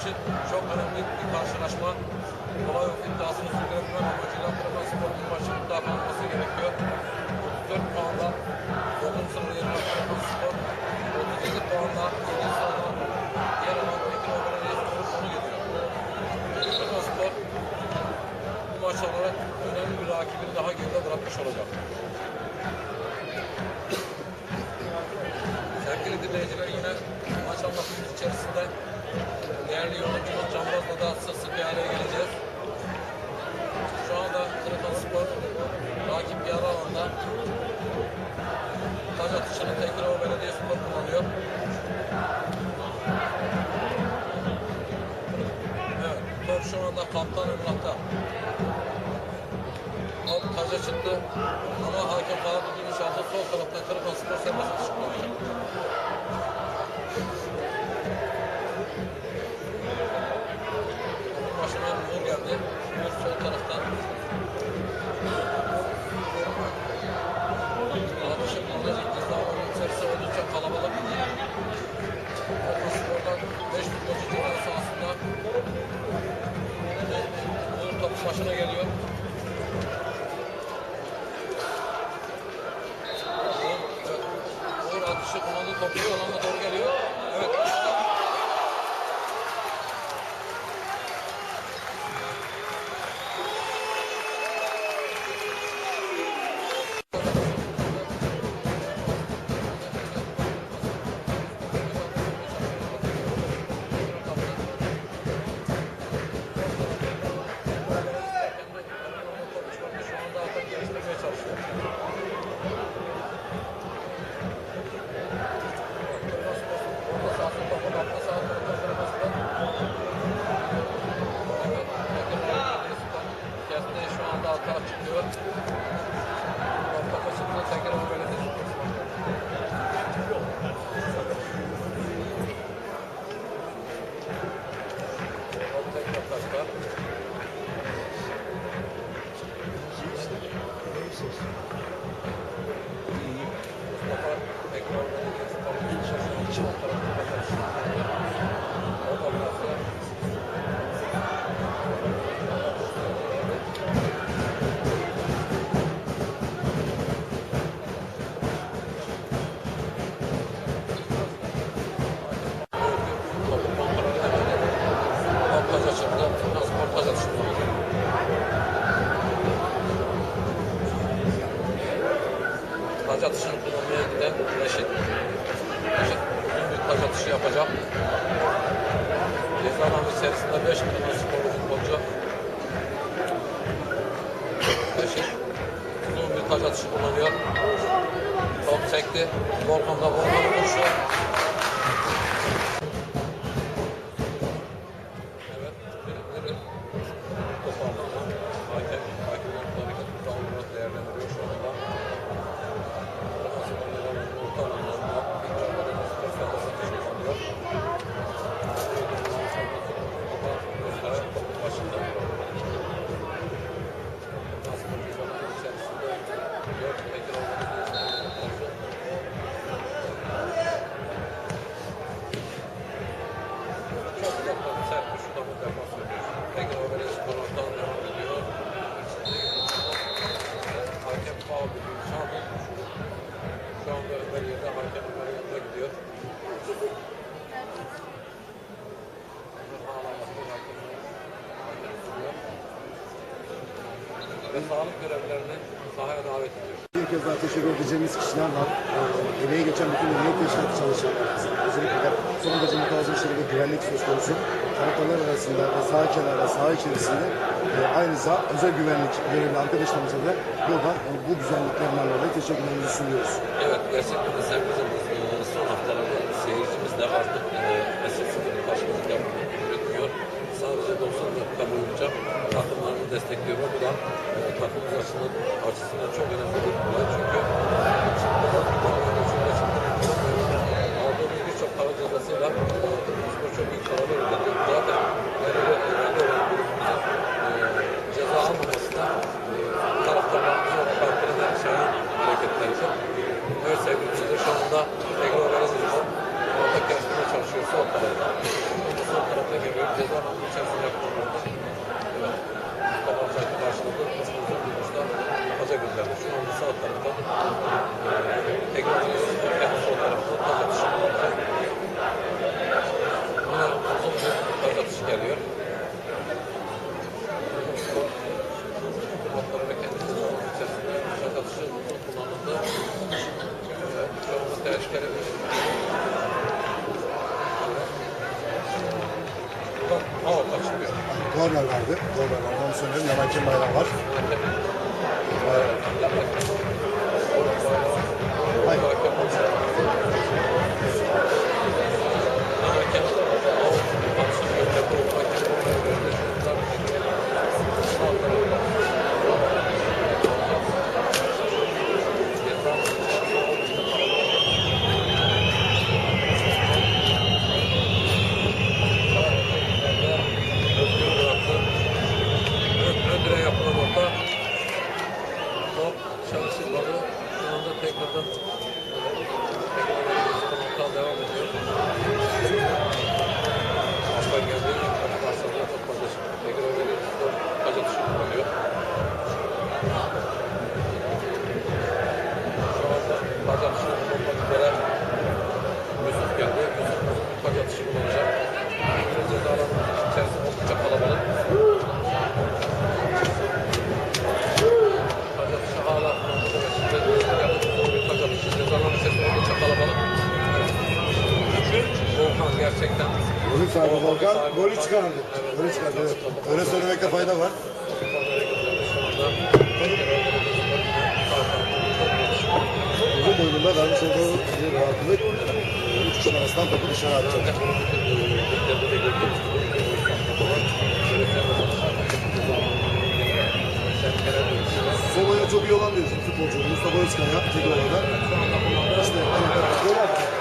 için çok önemli bir karşılaşma. Kolay yok iddiasını sürdürebilmek amacıyla Kırmızıspor bu maçı mutlaka alması gerekiyor. 34 puanla 9. sırada yer alan Kırmızıspor 37 puanla 2. sırada yer alan Ekrem Belediyespor onu getiriyor. Kırmızıspor bu maç olarak önemli bir rakibini daha geride bırakmış olacak. Sevgili dinleyiciler yine maç anlatımımız içerisinde değerli yorumcumuz Canbaz'la da sık sık bir araya geleceğiz. Şu anda Kırıkan Spor rakip yarı alanda taç atışını Tekirdağ Belediye Spor kullanıyor. Evet, top şu anda Kaptan Emrah'ta. Top taca çıktı ama hakem falan tutulmuş aldı. Sol tarafta Kırıkan Spor taç atışı kullanıyor. Top sekti. Volkan'da Volkan'ın vuruşu. Evet. Bir, bir, toparlanma. Hakem, hakem yaptığı hareket kuralını değerlendiriyor şu anda. Hakem faul düdüğünü çaldı. Şu anda Ömer yerine hakem Ömer yanına gidiyor. Ömer ağlamasını hakem hakem tutuyor. Ve sağlık görevlilerini sahaya davet ediyor. Bir kez daha teşekkür edeceğimiz kişiler var. Ee, emeği geçen bütün emniyet teşkilatı çalışanlar. Özellikle son derece mütevazı ve güvenlik söz konusu. Taraftarlar arasında ve saha kenarında, saha içerisinde e, aynı zamanda özel güvenlik görevli arkadaşlarımıza da buradan e, bu güzelliklerden dolayı teşekkürlerimizi sunuyoruz. Evet, gerçekten de sevgili e, son haftalarda seyircimiz de artık takımlarını destekliyor. ve Bu da e, takımımız açısından, açısından çok önemli bir olay. Çünkü Golü çıkardı. Öyle söylemekte fayda var. Uzun boyunda vermiş olduğu bir rahatlık. Üç kişinin arasından topu dışarı atacak. Soma'ya çok iyi olan bir futbolcu. Mustafa Özkaya Tekirdağ'da. İşte evet,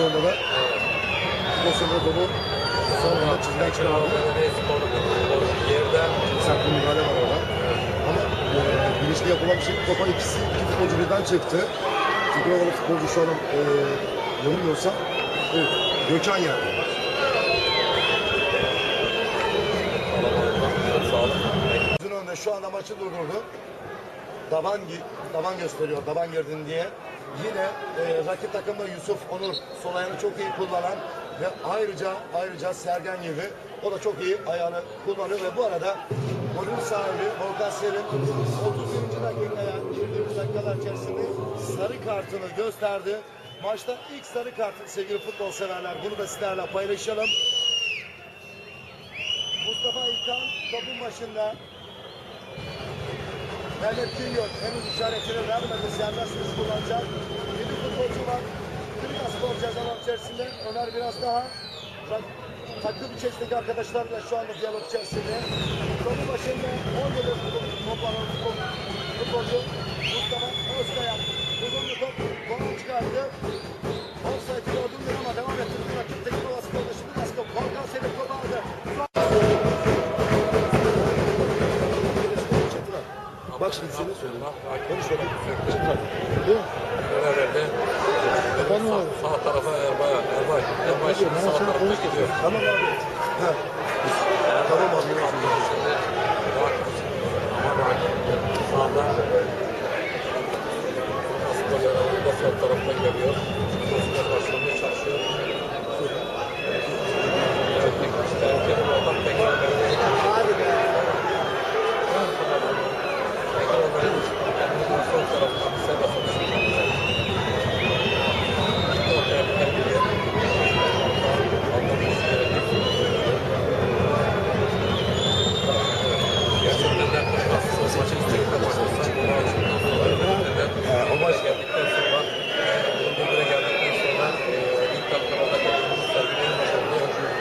pozisyonda da. İki pozisyonda da topu sonra çizgiden çıkardı. Sert bir müdahale var orada. Ama e, bilinçli yapılan bir şey. Topa ikisi, iki futbolcu birden çıktı. Çünkü orada futbolcu şu an e, yanılmıyorsa evet, Gökhan yani. Gözün önünde şu anda maçı durdurdu. Davan, davan gösteriyor, davan girdin diye. Yine e, rakip takımda Yusuf Onur sol ayağını çok iyi kullanan ve ayrıca ayrıca Sergen gibi o da çok iyi ayağını kullanıyor ve bu arada golün sahibi Volkan Serin 30. dakikaya girdiğimiz dakikalar içerisinde sarı kartını gösterdi. Maçta ilk sarı kartı sevgili futbol severler. Bunu da sizlerle paylaşalım. Mustafa İlkan topun başında Mehmet Güngör henüz işaretini vermedi. Serbest vuruş kullanacak. Yedi futbolcu var. Krika Spor cezalar içerisinde. Ömer biraz daha takım içerisindeki arkadaşlarla şu anda diyalog içerisinde. Topun başında 17 toplanan futbolcu verdi? Efendim Sağ, sağ tarafa Erbay. Erbay. Erbay şimdi sağ tarafa gidiyor. Tamam abi. Ha. Tamam abi. Ama Rakip sağda. Spor yanında sol taraftan geliyor. Spor başlamaya çalışıyor. Evet, işte erkeğin oradan tekrar vermeye çalışıyor. Tekrar vermeye çalışıyor. Sol taraftan Seda sonuçta. Ortaya bir tane geliyor. Aldanması gerekir. Gerçekten de aslında maçın üstünde başlasak bu maçın sonra o maç geldikten sonra bunun birbirine geldikten sonra e, ilk dakikalarda kendimizi sergileyen başarılı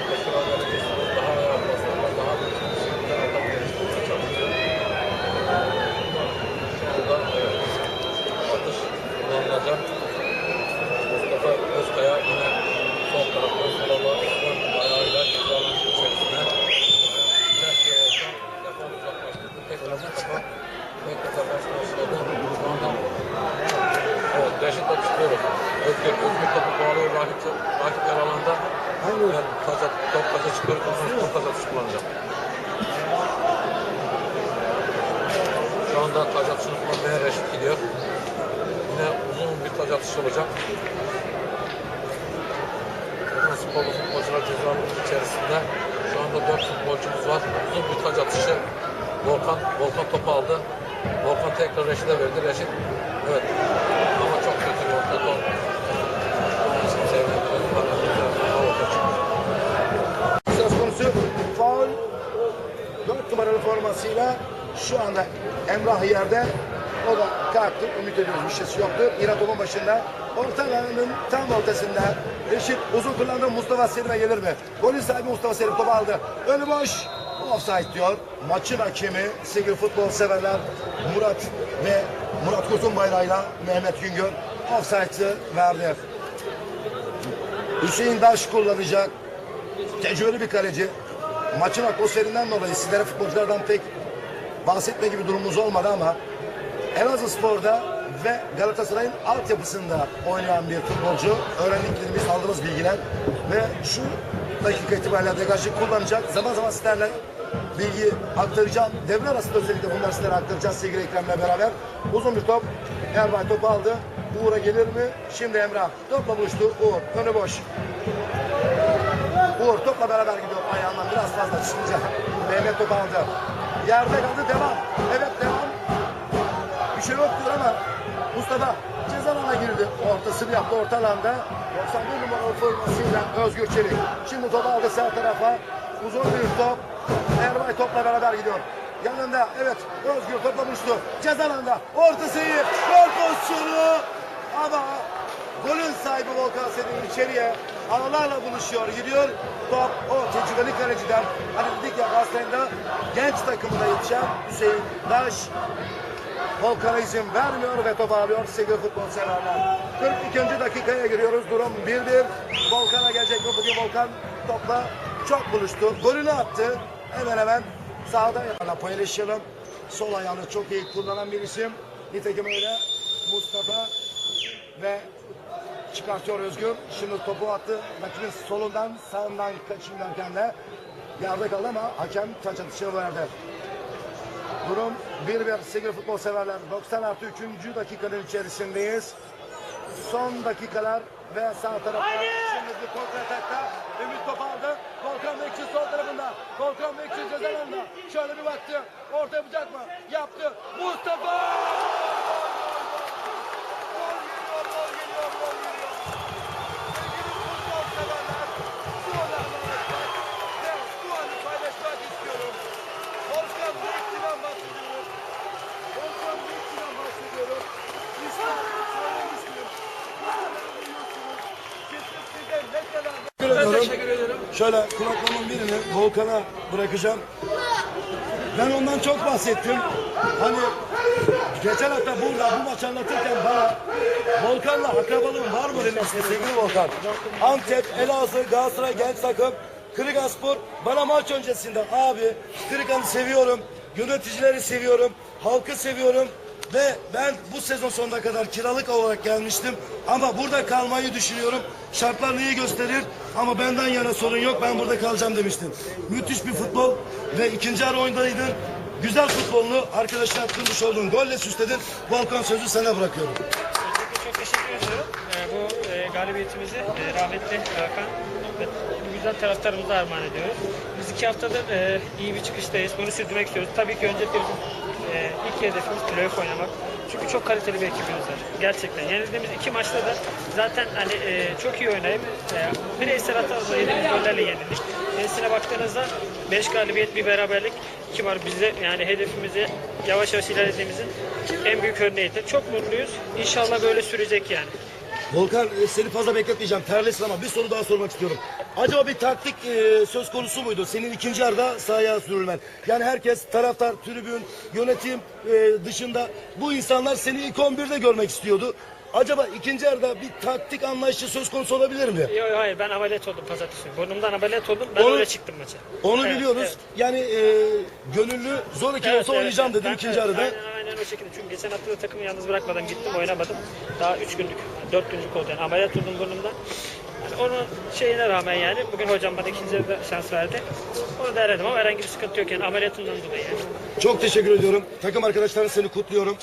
koşu haberleri daha ayağa basarlar daha büyük bir şekilde adam geliştirmeye çalışıyor. Şu anda e, atış kullanılacak. Mustafa Özkaya yine sol tarafta sola Osman ayağıyla cezaların içerisine sert bir orta defan uzaklaştırdı. Tekrar Mustafa tekrar başladı. Şu anda evet Reşit atışlıyoruz. Özgür, Özgür topu bağlıyor. Rakip, rakip yer top taca çıkıyor. Uzun top taca atışı kullanacak. Şu anda atışını kullanmaya Reşit gidiyor. Yine uzun bir atışı olacak. Bakın sporlu futbolcular cezanın içerisinde. Şu anda 4 futbolcumuz var. Uzun bir taç atışı. Volkan, Volkan topu aldı. Volkan tekrar Reşit'e verdi. Reşit, evet. Ama çok kötü bir orta top. Onun için sevdiğimiz paralelde orta çıktı. Söz konusu faul 4 numaralı formasıyla şu anda Emrah yerde o da kalktı. Ümit ediyoruz bir şeysi yoktu. Topun başında. Orta alanının tam ortasında Reşit uzun kullandı. Mustafa Selim'e gelir mi? Golün sahibi Mustafa Selim topu aldı. Önü boş. Offside diyor. Maçın hakemi sevgili futbol severler Murat ve Murat Kurtun bayrağıyla Mehmet Güngör offside'ı verdi. Hüseyin Daş kullanacak tecrübeli bir kaleci. Maçın atmosferinden dolayı sizlere futbolculardan pek bahsetme gibi durumumuz olmadı ama Elazığ Spor'da ve Galatasaray'ın altyapısında oynayan bir futbolcu. Öğrendiklerimiz, aldığımız bilgiler ve şu dakika itibariyle degajı kullanacak. Zaman zaman sizlerle bilgi aktaracağım. Devre arasında özellikle bunları sizlere aktaracağız sevgili Ekrem'le beraber. Uzun bir top. Erbay topu aldı. Uğur'a gelir mi? Şimdi Emrah. Topla buluştu. Uğur. Önü boş. Uğur topla beraber gidiyor ayağından biraz fazla çıkınca. Mehmet topu aldı. Yerde kaldı devam. Evet devam. Bir şey yok diyor ama Mustafa ceza girdi. Ortasını yaptı orta alanda. 91 numaralı formasıyla Özgür Çelik. Şimdi topu aldı sağ tarafa. Uzun bir top. Erbay topla beraber gidiyor. Yanında evet Özgür topla buluştu. Ceza alanında. Ortası iyi. Gol pozisyonu. Ama golün sahibi Volkan Selim içeriye ağlarla buluşuyor. Gidiyor. Top o tecrübeli kaleciden. Hani dedik ya Galatasaray'ın da genç takımına yetişen Hüseyin Daş. Volkan'a izin vermiyor ve topu alıyor sevgili futbol severler. 42. dakikaya giriyoruz. Durum 1-1. Volkan'a gelecek mi? Bugün Volkan topla çok buluştu. Golünü attı. Hemen hemen sağda yana paylaşalım. Sol ayağını çok iyi kullanan bir isim. Nitekim öyle Mustafa ve çıkartıyor Özgür. Şimdi topu attı. Rakibin solundan sağından kaçırırken de yerde kaldı ama hakem taç atışını verdi. Durum 1-1 sevgili futbol severler. 90 artı 3. dakikanın içerisindeyiz. Son dakikalar ve sağ tarafta şimdi bir kontra atakta Ümit top aldı. Volkan Bekçi sol tarafında. Volkan Bekçi ceza alanında. Şöyle bir baktı. Orta yapacak mı? Yaptı. Mustafa! Gol geliyor, gol geliyor, gol geliyor. Sevgili futbol severler, bu olanı anlatmak ve bu anı paylaşmak istiyorum. Volkan Bekçi'den bahsediyorum. Volkan Bekçi'den bahsediyorum. İslam'ı söylemiştim. Teşekkür ederim. Şöyle kulaklığımın birini Volkan'a bırakacağım. Ben ondan çok bahsettim. Hani geçen hafta burada bu maçı anlatırken bana Volkan'la akrabalığın var mı demişti sevgili Volkan. Antep, Elazığ, Galatasaray genç takım, Kırıkanspor bana maç öncesinde abi Kırıkan'ı seviyorum. Yöneticileri seviyorum, halkı seviyorum ve ben bu sezon sonuna kadar kiralık olarak gelmiştim. Ama burada kalmayı düşünüyorum. Şartlar neyi gösterir ama benden yana sorun yok. Ben burada kalacağım demiştim. Müthiş bir futbol ve ikinci yarı oyundaydın. Güzel futbolunu arkadaşlar kırmış olduğun golle süsledin. Volkan sözü sana bırakıyorum. Öncelikle çok teşekkür ediyorum. Ee, bu e, galibiyetimizi e, rahmetli Hakan bu güzel taraftarımıza armağan ediyoruz. Biz iki haftadır e, iyi bir çıkıştayız. Bunu sürdürmek istiyoruz. Tabii ki öncelikle bizim e, ilk hedefimiz playoff oynamak. Çünkü çok kaliteli bir ekibimiz var. Gerçekten. Yenildiğimiz iki maçta da zaten hani e, çok iyi oynayıp e, bireysel hatalarla yediğimiz gollerle yenildik. Gerisine baktığınızda 5 galibiyet bir beraberlik ki var bizde yani hedefimizi yavaş yavaş ilerlediğimizin en büyük örneğidir. Çok mutluyuz. İnşallah böyle sürecek yani. Volkan e, seni fazla bekletmeyeceğim. Terlesin ama bir soru daha sormak istiyorum. Acaba bir taktik e, söz konusu muydu? Senin ikinci yarıda sahaya sürülmen. Yani herkes taraftar, tribün, yönetim e, dışında bu insanlar seni ilk 11'de görmek istiyordu. Acaba ikinci yarıda bir taktik anlayışı söz konusu olabilir mi? Yok hayır ben ameliyat oldum pazartesi. günü. Burnumdan ameliyat oldum. Ben Onu- öyle çıktım maça. Onu Evet, biliyoruz. evet. Yani e, gönüllü zor iki olsa oynayacağım dedim Ben- ikinci evet, yarıda. Aynen aynen o şekilde. Çünkü geçen hafta da takımı yalnız bırakmadan gittim oynamadım. Daha 3 günlük, 4 günlük oldu yani. Ameliyat oldum burnumdan. Yani onun şeyine rağmen yani bugün hocam bana ikinci yarıda şans verdi. Onu da aradım ama herhangi bir sıkıntı yok yani ameliyatından dolayı yani. Çok teşekkür ediyorum. Takım arkadaşların seni kutluyorum.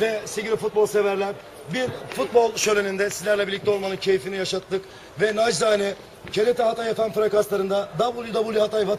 Ve sevgili futbol severler bir futbol şöleninde sizlerle birlikte olmanın keyfini yaşattık. Ve nacizane KRT Hatay FM frekanslarında www Hatay Vatan